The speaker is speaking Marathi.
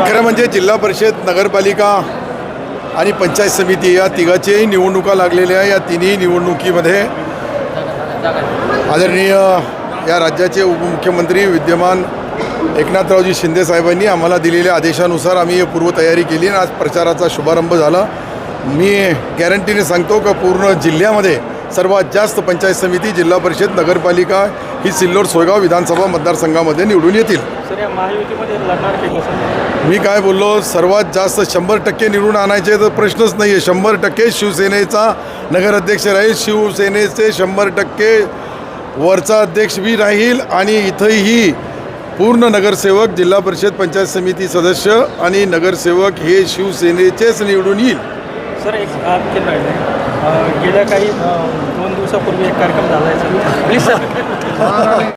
खरं म्हणजे जिल्हा परिषद नगरपालिका आणि पंचायत समिती या तिघाच्याही निवडणुका लागलेल्या आहे. या तिन्ही निवडणुकीमध्ये आदरणीय या राज्याचे उपमुख्यमंत्री विद्यमान एकनाथरावजी शिंदे साहेबांनी आम्हाला दिलेल्या आदेशानुसार आम्ही पूर्वतयारी केली आणि आज प्रचाराचा शुभारंभ झाला. मी गॅरंटीने सांगतो का पूर्ण जिल्ह्यामध्ये सर्वात जास्त पंचायत समिती जिल्हा परिषद नगरपालिका ही सिल्लोड सोयगाव विधानसभा मतदारसंघामध्ये निवडून येतील. मी काय बोललो सर्वात जास्त शंभर टक्के निवडून आणायचे तर प्रश्नच नाही आहे शंभर टक्के शिवसेनेचा नगराध्यक्ष राहील शिवसेनेचे शंभर टक्के वरचा अध्यक्ष बी राहील आणि इथंही पूर्ण नगरसेवक जिल्हा परिषद पंचायत समिती सदस्य आणि नगरसेवक हे शिवसेनेचेच निवडून येईल. सर एक गेल्या काही दोन दिवसापूर्वी एक कार्यक्रम झाला आहे सर प्लीज सर.